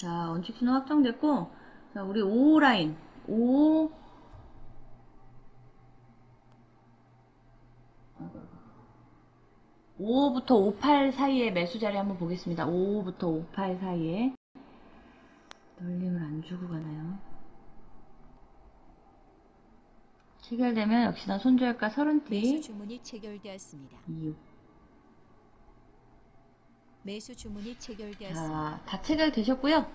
자, 원칙수는 확정됐고, 자, 우리 5 라인. 5. 5부터 58 사이에 매수 자리 한번 보겠습니다. 5부터 58 사이에. 놀림을 안 주고 가나요? 체결되면 역시나 손절가 매수 30티. 주문이 체결되었습니다. 2. 매수 주문이 체결되었습니다. 자, 다 체결되셨고요.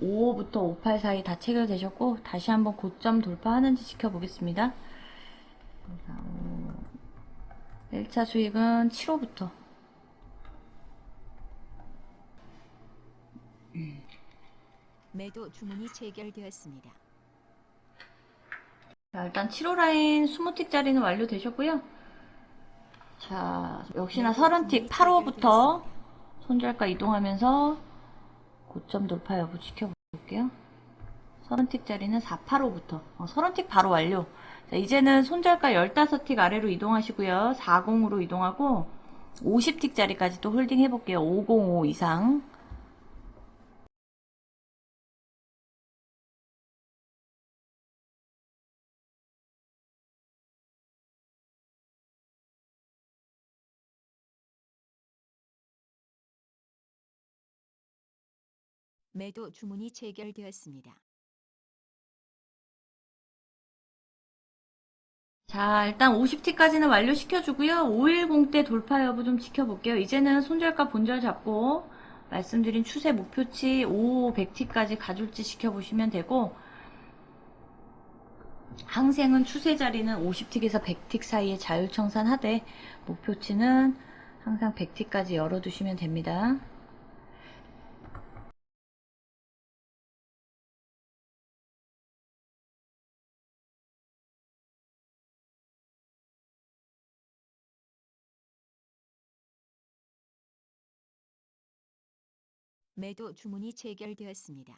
5부터 58 사이 다 체결되셨고 다시 한번 고점 돌파하는지 지켜보겠습니다. 1차 수익은 7호부터 매도 주문이 체결되었습니다. 자, 일단 7호 라인 20틱 자리는 완료되셨고요. 자, 역시나 30틱 8호부터 손절가 이동하면서 고점 돌파 여부 지켜볼게요. 30틱 자리는 4, 8호부터. 어, 30틱 바로 완료. 자, 이제는 손절가 15틱 아래로 이동하시고요. 40으로 이동하고 50틱 자리까지 또 홀딩 해볼게요. 505 이상. 매도 주문이 체결되었습니다. 자, 일단 50T까지는 완료시켜주고요. 510대 돌파 여부 좀 지켜볼게요. 이제는 손절가 본절 잡고 말씀드린 추세 목표치 500T까지 가줄지 지켜보시면 되고 항생은 추세 자리는 50틱에서 100틱 사이에 자율청산하되 목표치는 항상 100틱까지 열어두시면 됩니다. 매도 주문이 체결되었습니다.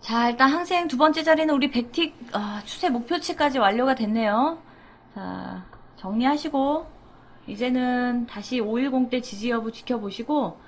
자, 일단 항생 두 번째 자리는 우리 100틱 아, 추세 목표치까지 완료가 됐네요. 자, 정리하시고 이제는 다시 510대 지지 여부 지켜보시고